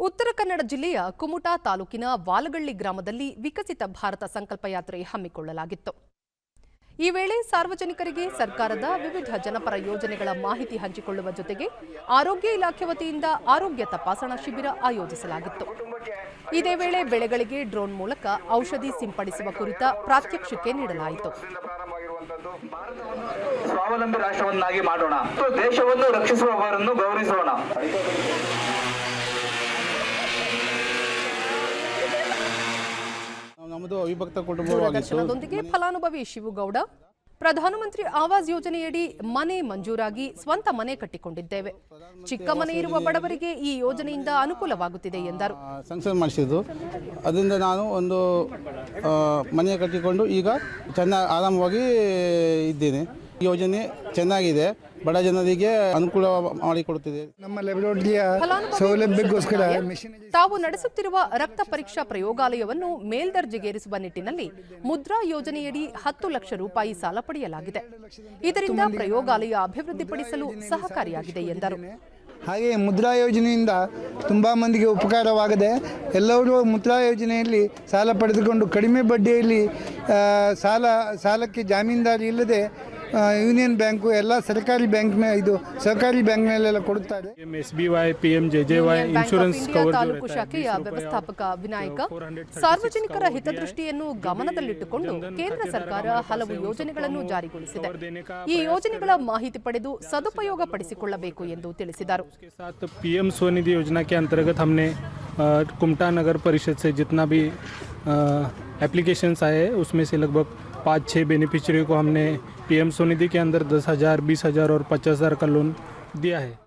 ಉತ್ತರ ಕನ್ನಡ ಜಿಲ್ಲೆಯ ಕುಮುಟಾ ತಾಲೂಕಿನ ವಾಲಗಳ್ಳಿ ಗ್ರಾಮದಲ್ಲಿ ವಿಕಸಿತ ಭಾರತ ಸಂಕಲ್ಪ ಯಾತ್ರೆ ಹಮ್ಮಿಕೊಳ್ಳಲಾಗಿತ್ತು. ಈ ವೇಳೆ ಸಾರ್ವಜನಿಕರಿಗೆ ಸರ್ಕಾರದ ವಿವಿಧ ಜನಪರ ಯೋಜನೆಗಳ ಮಾಹಿತಿ ಹಂಚಿಕೊಳ್ಳುವ ಜೊತೆಗೆ ಆರೋಗ್ಯ ಇಲಾಖೆ ವತಿಯಿಂದ ಆರೋಗ್ಯ ತಪಾಸಣಾ ಶಿಬಿರ ಆಯೋಜಿಸಲಾಗಿತ್ತು. ಇದೇ ವೇಳೆ ಬೆಳೆಗಳಿಗೆ ಡ್ರೋನ್ ಮೂಲಕ ಔಷಧಿ ಸಿಂಪಡಿಸುವ ಕುರಿತ ಪ್ರಾತ್ಯಕ್ಷಿಕೆ ನೀಡಲಾಯಿತು. ಸ್ವಾವಲಂಬಿ ರಾಷ್ಟ್ರವನ್ನಾಗಿ ಮಾಡೋಣ. ದೇಶವನ್ನು ರಕ್ಷಿಸುವವರನ್ನು ಗೌರವಿಸೋಣ. ನಮ್ಮದು ಅವಿಭಕ್ತ ಕುಟುಂಬದೊಂದಿಗೆ ಫಲಾನುಭವಿ ಶಿವುಗೌಡ ಪ್ರಧಾನಮಂತ್ರಿ ಆವಾಸ್ ಯೋಜನೆಯಡಿ ಮನೆ ಮಂಜೂರಾಗಿ ಸ್ವಂತ ಮನೆ ಕಟ್ಟಿಕೊಂಡಿದ್ದೇವೆ. ಚಿಕ್ಕ ಮನೆ ಇರುವ ಬಡವರಿಗೆ ಈ ಯೋಜನೆಯಿಂದ ಅನುಕೂಲವಾಗುತ್ತಿದೆ ಎಂದರು. ಸಂಕ್ಷನ್ ಮಾಡಿಸಿದ್ದು. ಅದರಿಂದ ನಾನು ಒಂದು ಮನೆ ಕಟ್ಟಿಕೊಂಡು ಈಗ ಚೆನ್ನಾಗಿ ಆರಾಮವಾಗಿ ಇದ್ದೇನೆ. ಯೋಜನೆ ಚೆನ್ನಾಗಿದೆ. ಬಡ ಜನರಿಗೆ ಅನುಕೂಲ ಮಾಡಿಕೊಡುತ್ತಿದೆ. ನಮ್ಮ ಲ್ಯಾಬೊರೇಟರಿಯ ಸೌಲಭ್ಯಕ್ಕೋಸ್ಕರ ತಾವು ನಡೆಸುತ್ತಿರುವ ರಕ್ತ ಪರೀಕ್ಷಾ ಪ್ರಯೋಗಾಲಯವನ್ನು ಮೇಲ್ದರ್ಜೆಗೇರಿಸುವ ನಿಟ್ಟಿನಲ್ಲಿ ಮುದ್ರಾ ಯೋಜನೆಯಡಿ ಹತ್ತು ಲಕ್ಷ ರೂಪಾಯಿ ಸಾಲ ಪಡೆಯಲಾಗಿದೆ. ಇದರಿಂದ ಪ್ರಯೋಗಾಲಯ ಅಭಿವೃದ್ಧಿಪಡಿಸಲು ಸಹಕಾರಿಯಾಗಿದೆ ಎಂದರು. ಹಾಗೆ ಮುದ್ರಾ ಯೋಜನೆಯಿಂದ ತುಂಬಾ ಮಂದಿಗೆ ಉಪಕಾರವಾಗದೆ ಎಲ್ಲರೂ ಮುದ್ರಾ ಯೋಜನೆಯಲ್ಲಿ ಸಾಲ ಪಡೆದುಕೊಂಡು ಕಡಿಮೆ ಬಡ್ಡಿಯಲ್ಲಿ ಸಾಲ ಸಾಲಕ್ಕೆ ಜಾಮೀನ್ದಾರಿ ಇಲ್ಲದೆ ಯೂನಿಯನ್ ಬ್ಯಾಂಕು ಎಲ್ಲ ಸರ್ಕಾರಿ ಬ್ಯಾಂಕ್ ಮೇ ಇದು ಸಹಕಾರಿ ಬ್ಯಾಂಕ್ನಲ್ಲೆಲ್ಲ ಕೊಡುತ್ತಾರೆ S B Y P M J J Y union bank of insurance India cover जो ತಾಲೂಕು रहता है ಶಾಖೆಯ ವ್ಯವಸ್ಥಾಪಕ ವಿನಾಯಕ ಸಾರ್ವಜನಿಕರ ಹಿತದೃಷ್ಟಿಯನ್ನು ಗಮನದಲ್ಲಿಟ್ಟುಕೊಂಡು ಕೇಂದ್ರ ಸರ್ಕಾರ ಹಲವು ಯೋಜನೆಗಳನ್ನು ಜಾರಿಗೊಳಿಸಿದೆ ಈ ಯೋಜನೆಗಳ ಮಾಹಿತಿ ಪಡೆದು ಸದುಪಯೋಗ ಪಡಿಸಿಕೊಳ್ಳಬೇಕು ಎಂದು ತಿಳಿಸಿದರು के साथ पीएम स्वनिधि योजना के अंतर्गत हमने अ, कुमटा नगर परिषद से जितना भी एप्लीकेशंस आए हैं उसमें से लगभग पाँच छः बेनिफिशियरी को हमने पीएम स्वनिधि के अंदर दस हज़ार, बीस हज़ार और पचास हज़ार का लोन दिया है।